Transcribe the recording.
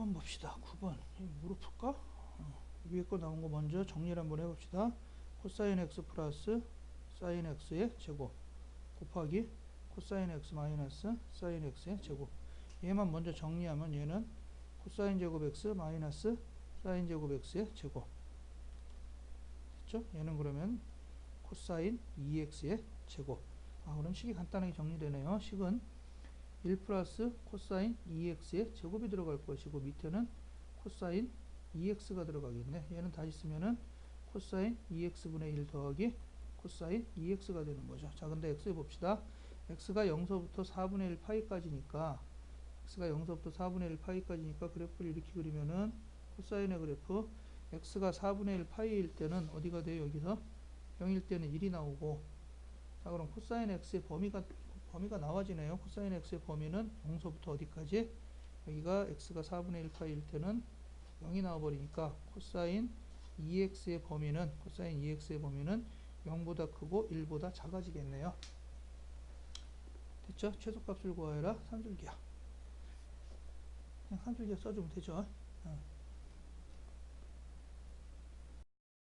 9번 봅시다. 9번. 이거 무릎 풀까? 어, 위에 거 나온 거 먼저 정리를 한번 해봅시다. 코사인 x 플러스 사인 x의 제곱 곱하기 코사인 x 마이너스 사인 x의 제곱 얘만 먼저 정리하면 얘는 코사인 제곱 x 마이너스 사인 제곱 x의 제곱 됐죠? 얘는 그러면 코사인 2x의 제곱 아 그럼 식이 간단하게 정리되네요. 식은 1 플러스 코사인 2x의 제곱이 들어갈 것이고 밑에는 코사인 2x가 들어가겠네. 얘는 다시 쓰면은 코사인 2x분의 1 더하기 코사인 2x가 되는 거죠. 자, 근데 x 봅시다. x가 0서부터 4분의 1 파이까지니까 x가 0서부터 4분의 1 파이까지니까 그래프를 이렇게 그리면은 코사인의 그래프 x가 4분의 1 파이일 때는 어디가 돼요? 여기서 0일 때는 1이 나오고 자, 그럼 코사인 x의 범위가 범위가 나와지네요. 코사인 x의 범위는 0서부터 어디까지? 여기가 x가 4분의 1 파이일 때는 0이 나와버리니까 코사인 2x의 범위는 코사인 2x의 범위는 0보다 크고 1보다 작아지겠네요. 됐죠? 최소값을 구하여라. 산술기야. 그냥 산술기야 써주면 되죠. 어.